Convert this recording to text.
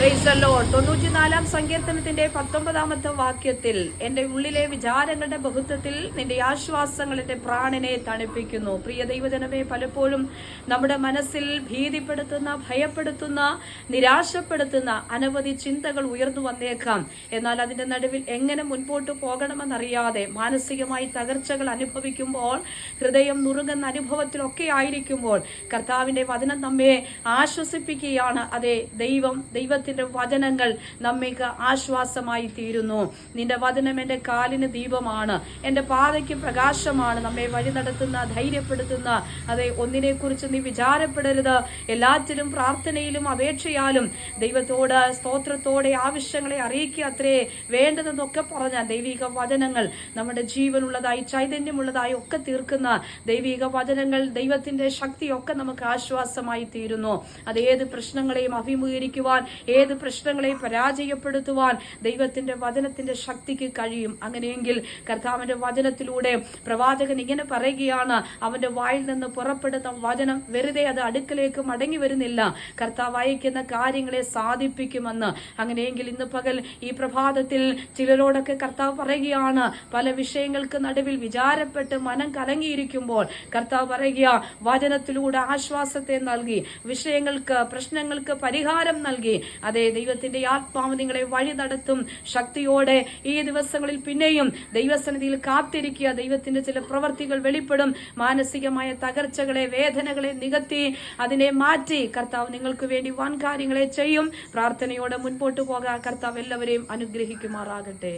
തൊണ്ണൂറ്റിനാലാം സങ്കീർത്തനത്തിന്റെ പത്തൊമ്പതാമത്തെ വാക്യത്തിൽ എന്റെ ഉള്ളിലെ വിചാരങ്ങളുടെ ബഹുത്വത്തിൽ നിന്റെ ആശ്വാസങ്ങൾ എന്റെ പ്രാണനെ തണുപ്പിക്കുന്നു. പ്രിയ ദൈവജനമേ പലപ്പോഴും നമ്മുടെ മനസ്സിൽ ഭീതിപ്പെടുത്തുന്ന ഭയപ്പെടുത്തുന്ന നിരാശപ്പെടുത്തുന്ന അനവധി ചിന്തകൾ ഉയർന്നു വന്നേക്കാം. എന്നാൽ അതിന്റെ നടുവിൽ എങ്ങനെ മുൻപോട്ട് പോകണമെന്നറിയാതെ മാനസികമായി തകർച്ചകൾ അനുഭവിക്കുമ്പോൾ ഹൃദയം നുറുങ്ങുന്ന അനുഭവത്തിലൊക്കെ ആയിരിക്കുമ്പോൾ കർത്താവിന്റെ വചനം നമ്മെ ആശ്വസിപ്പിക്കുകയാണ്. അതെ ദൈവം ദൈവത്തിന്റെ വചനങ്ങൾ നമ്മൾക്ക് ആശ്വാസമായി തീരുന്നു. നിന്റെ വചനം എന്റെ കാലിന് ദീപമാണ്. എന്റെ പാതയ്ക്ക് പ്രകാശമാണ്. നമ്മെ വഴി നടത്തുന്ന ധൈര്യപ്പെടുത്തുന്ന. അതെ ഒന്നിനെ കുറിച്ച് നീ വിചാരപ്പെടരുത്. എല്ലാറ്റിലും പ്രാർത്ഥനയിലും അപേക്ഷയാലും ദൈവത്തോട് സ്തോത്രത്തോടെ ആവശ്യങ്ങളെ അറിയിക്കുക അത്രേ. വേണ്ടതെന്നൊക്കെ പറഞ്ഞ ദൈവിക വചനങ്ങൾ നമ്മുടെ ജീവനുള്ളതായി ചൈതന്യമുള്ളതായി ഒക്കെ തീർക്കുന്ന ദൈവിക വചനങ്ങൾ ദൈവത്തിന്റെ ശക്തിയൊക്കെ നമുക്ക് ആശ്വാസമായി തീരുന്നു. അത് ഏത് പ്രശ്നങ്ങളെയും അഭിമുഖീകരിക്കുവാൻ ഏത് പ്രശ്നങ്ങളെയും പരാജയപ്പെടുത്തുവാൻ ദൈവത്തിന്റെ വചനത്തിന്റെ ശക്തിക്ക് കഴിയും. അങ്ങനെയെങ്കിൽ കർത്താവിന്റെ വചനത്തിലൂടെ പ്രവാചകൻ ഇങ്ങനെ പറയുകയാണ് അവന്റെ വായിൽ നിന്ന് പുറപ്പെടുന്ന വചനം വെറുതെ അത് അടുക്കലേക്ക് മടങ്ങി വരുന്നില്ല. കർത്താവ് അയക്കുന്ന കാര്യങ്ങളെ സാധിപ്പിക്കുമെന്ന്. അങ്ങനെയെങ്കിൽ ഇന്ന് പകൽ ഈ പ്രഭാതത്തിൽ ചിലരോടൊക്കെ കർത്താവ് പറയുകയാണ് പല വിഷയങ്ങൾക്ക് നടുവിൽ വിചാരപ്പെട്ട് മനം കലങ്ങിയിരിക്കുമ്പോൾ കർത്താവ് പറയുക വചനത്തിലൂടെ ആശ്വാസത്തെ നൽകി വിഷയങ്ങൾക്ക് പ്രശ്നങ്ങൾക്ക് പരിഹാരം നൽകി. അതേ ദൈവത്തിന്റെ ആത്മാവ് നിങ്ങളെ വഴി നടത്തും. ശക്തിയോടെ ഈ ദിവസങ്ങളിൽ പിന്നെയും ദൈവസന്നിധിയിൽ കാത്തിരിക്കുക. ദൈവത്തിന്റെ ചില പ്രവർത്തികൾ വെളിപ്പെടും. മാനസികമായ തകർച്ചകളെ വേദനകളെ നികത്തി അതിനെ മാറ്റി കർത്താവ് നിങ്ങൾക്ക് വേണ്ടി വൻ കാര്യങ്ങളെ ചെയ്യും. പ്രാർത്ഥനയോടെ മുൻപോട്ട് പോകാൻ കർത്താവ് എല്ലാവരെയും അനുഗ്രഹിക്കുമാറാകട്ടെ.